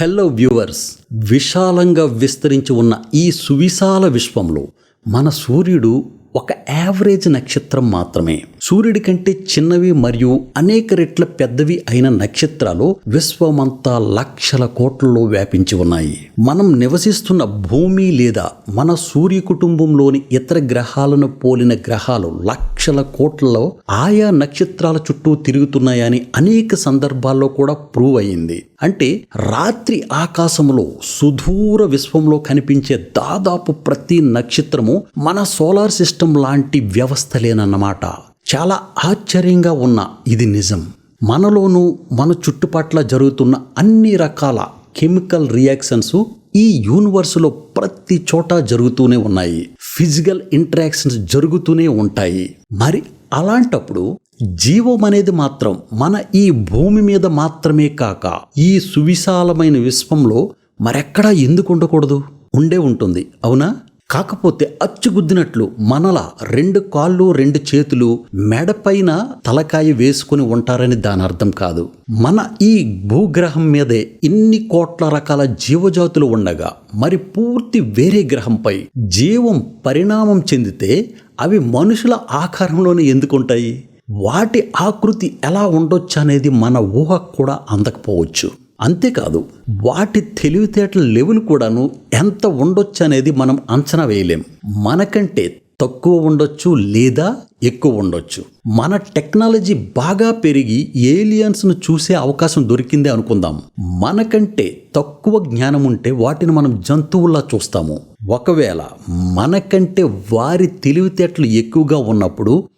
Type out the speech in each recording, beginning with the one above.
Hello viewers విశాలంగా విస్తరించి ఉన్న ఈ సువిశాల విశ్వంలో మన సూర్యుడు ఒక యావరేజ్ నక్షత్రం మాత్రమే. సూర్యుడి కంటే చిన్నవి మరియు అనేక రెట్ల పెద్దవి అయిన నక్షత్రాలు విశ్వమంతా లక్షల కోట్లలో వ్యాపించి ఉన్నాయి. మనం నివసిస్తున్న భూమి లేదా మన సూర్య కుటుంబంలోని ఇతర గ్రహాలను పోలిన గ్రహాలు లక్షల కోట్లలో ఆయా నక్షత్రాల చుట్టూ తిరుగుతున్నాయని అనేక సందర్భాల్లో కూడా ప్రూవ్ అయింది అంటే రాత్రి ఆకాశంలో సుదూర విశ్వంలో కనిపించే దాదాపు ప్రతి నక్షత్రము మన సోలార్ సిస్టమ్ లాంటి వ్యవస్థలేనన్నమాట చాలా ఆశ్చర్యంగా ఉన్న ఇది నిజం. మనలోనూ మన చుట్టుపట్ల జరుగుతున్న అన్ని రకాల కెమికల్ రియాక్షన్స్ ఈ యూనివర్సులో ప్రతి చోట జరుగుతూనే ఉన్నాయి. ఫిజికల్ ఇంటరాక్షన్స్ జరుగుతూనే ఉంటాయి. మరి అలాంటప్పుడు జీవం అనేది మాత్రం మన ఈ భూమి మీద మాత్రమే కాక ఈ సువిశాలమైన విశ్వంలో మరెక్కడా ఎందుకు ఉండకూడదు? ఉండే ఉంటుంది. అవునా? కాకపోతే అచ్చుగుద్దినట్లు మనలా రెండు కాళ్ళు రెండు చేతులు మెడపైన తలకాయ వేసుకుని ఉంటారని దాని అర్థం కాదు. మన ఈ భూగ్రహం మీదే ఇన్ని కోట్ల రకాల జీవజాతులు ఉండగా మరి పూర్తి వేరే గ్రహంపై జీవం పరిణామం చెందితే అవి మనుషుల ఆకారంలోనే ఎందుకుంటాయి? వాటి ఆకృతి ఎలా ఉండొచ్చు అనేది మన ఊహ కూడా అందకపోవచ్చు. అంతేకాదు వాటి తెలివితేటల లెవెల్ కూడాను ఎంత ఉండొచ్చు అనేది మనం అంచనా వేయలేం. మనకంటే తక్కువ ఉండొచ్చు లేదా ఎక్కువ ఉండొచ్చు. మన టెక్నాలజీ బాగా పెరిగి ఏలియన్స్ను చూసే అవకాశం దొరికిందే అనుకుందాం. మనకంటే తక్కువ జ్ఞానం ఉంటే వాటిని మనం జంతువుల్లా చూస్తాము. ఒకవేళ మనకంటే వారి తెలివితేటలు ఎక్కువగా ఉన్నప్పుడు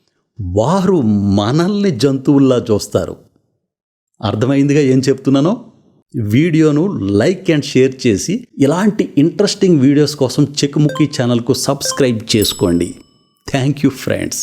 వారు మనల్ని జంతువుల్లా చూస్తారు. అర్థమైందిగా ఏం చెప్తున్నానో? వీడియోను లైక్ అండ్ షేర్ చేసి ఇలాంటి ఇంట్రెస్టింగ్ వీడియోస్ కోసం చెక్ముక్కి ఛానల్కు సబ్స్క్రైబ్ చేసుకోండి. Thank you friends.